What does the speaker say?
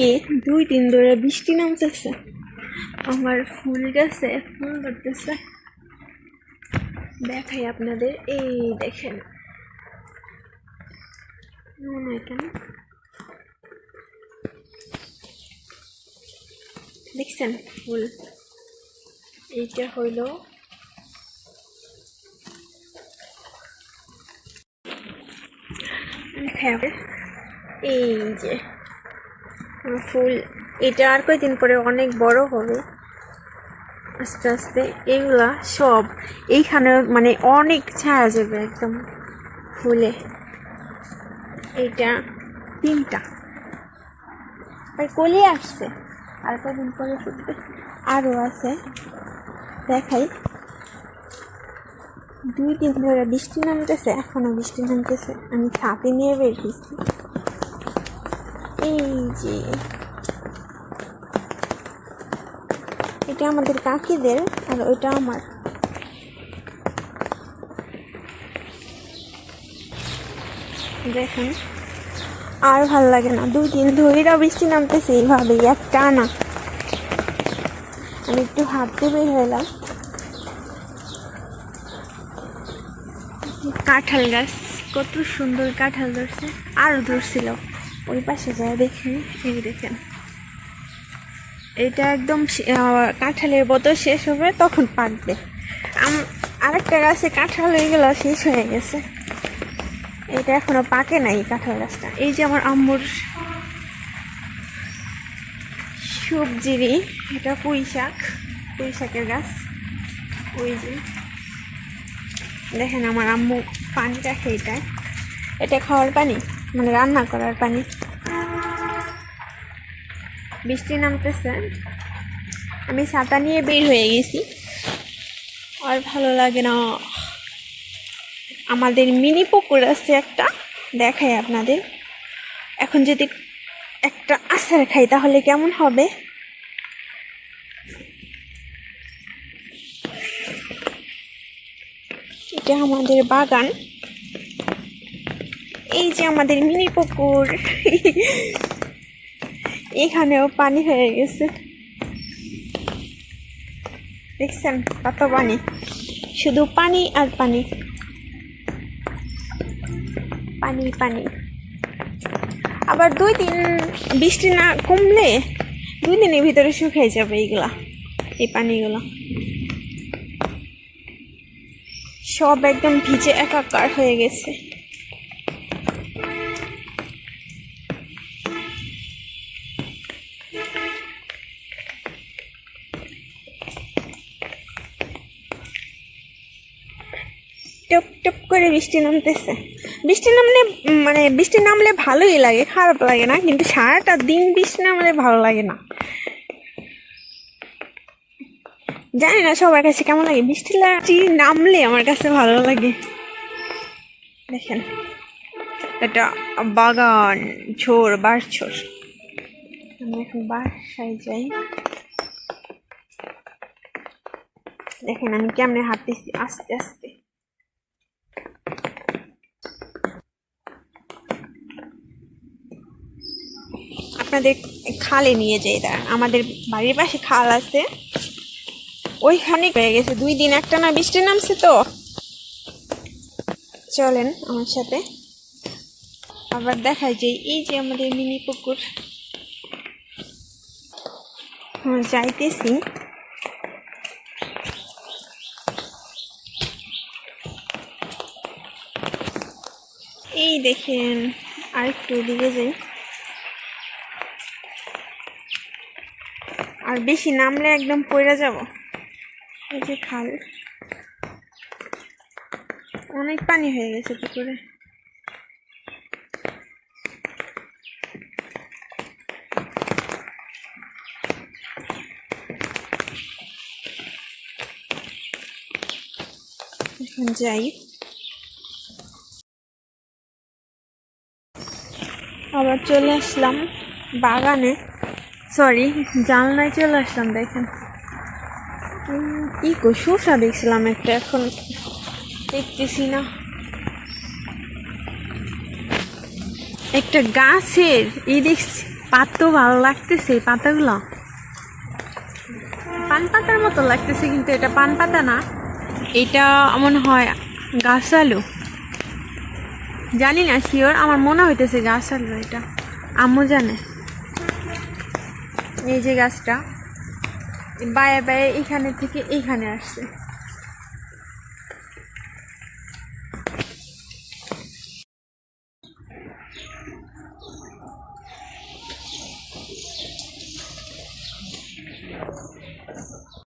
থেকে দুই দিন ধরে বৃষ্টি নামতেছে। আমার ফুল গাছে ফুল ধরতেছে। দেখাই আপনাদের, এই দেখেন। দেখছেন ফুল? এইটা হইল এই যে। ফুল। এটা আর কয়েকদিন পরে অনেক বড় হবে। আস্তে আস্তে এগুলা সব এইখানে মানে অনেক ছায়া যাবে একদম ফুলে। এইটা তিনটা। আর কলি আসছে। আর কদিন পরে ফুটবে? আরও আছে। দেখাই। দুই দিন ধরে বৃষ্টি নামতেছে, এখনও বৃষ্টি নামতেছে। আমি ছাতে নিয়ে বের হয়েছি। এই যে। এটা আমাদের কাকিদের আর ওইটা আমার। দেখেন, আর ভালো লাগে না। দুই দিন ধরেও বৃষ্টি নামতেছে এইভাবে একটা না। আমি একটু হাঁটতে বের হলাম কাঁঠাল গাছ, কত সুন্দর কাঁঠাল ধরছে। আরও ধরছিল। ওই পাশে যায় দেখেন এই দেখেন। এটা একদম কাঁঠালের বোতল শেষ হবে, তখন পাকবে। আরেকটা গাছে কাঁঠাল হয়ে গেল, শেষ হয়ে গেছে। এটা এখনও পাকে নাই কাঁঠাল গাছটা। এই যে আমার আম্মুর সবজিরই এটা পুঁই শাক, পুঁই শাকের গাছ। ওই যে। দেখেন আমার আম্মু পানি রাখে এটায়। এটা খাওয়ার পানি? মানে রান্না করার পানি। বৃষ্টি নামতেছে। আমি ছাতা নিয়ে বের হয়ে গেছি। আর ভালো লাগে না। আমাদের মিনি পুকুর আছে একটা, দেখাই আপনাদের। এখন যদি একটা আচার খাই তাহলে কেমন হবে? এটা আমাদের বাগান। এই যে আমাদের মিনি পুকুর। এখানেও পানি হয়ে গেছে। দেখছেন কত পানি? শুধু পানি আর পানি। পানি পানি। আবার দুই দিন বৃষ্টি না কমলে দুই দিনের ভিতরে শুকিয়ে যাবে এইগুলা, এই পানিগুলো। সব একদম ভিজে একাকার হয়ে গেছে। টপ টপ করে বৃষ্টি নামতেছে। বৃষ্টি নামলে মানে বৃষ্টি নামলে ভালোই লাগে, খারাপ লাগে না, কিন্তু সারাটা দিন বৃষ্টি নামলে ভালো লাগে না। জানি না সবার কাছে কেমন লাগে, বৃষ্টি নামলে আমার কাছে ভালো লাগে। দেখেন, এটা বাগান, ঝোর বাড়ছোর আমি বাসায় যাই। দেখেন আমি কেমনে হাঁটতেছি, আস্তে আস্তে। আপনাদের খালে নিয়ে যাই, দাঁড়ান। আমাদের বাড়ির পাশে খাল আছে। ওইখানে হয়ে গেছে। দুই দিন একটা না বৃষ্টি নামছে তো। চলেন আমার সাথে। আবার দেখা যে এই যে আমাদের মিনি পুকুর। যাইতেছি। এই দেখেন আরেকটু দিকে যাই। আর বেশি নামলে একদম পড়ে যাব। এই যে খাল। অনেক পানি হয়ে গেছে পুকুরে। যাই। আবার চলে আসলাম বাগানে। সরি জানলায় চলে আসলাম, দেখেন। কি শসা দেখছিলাম একটা এখন। দেখতেছি না। একটা গাছের ই দেখছি, পাত ভালো লাগতেছে পাতাগুলো। পান পাতার মতো লাগতেছে, কিন্তু এটা পান পাতা না। এটা মনে হয় গাছ আলু। জানি না শিওর আমার মনে হইতেছে গাছ আলু এটা। আম্মু জানে। এই যে গাছটা বায়ে বায়ে এখানে থেকে এইখানে আসছে।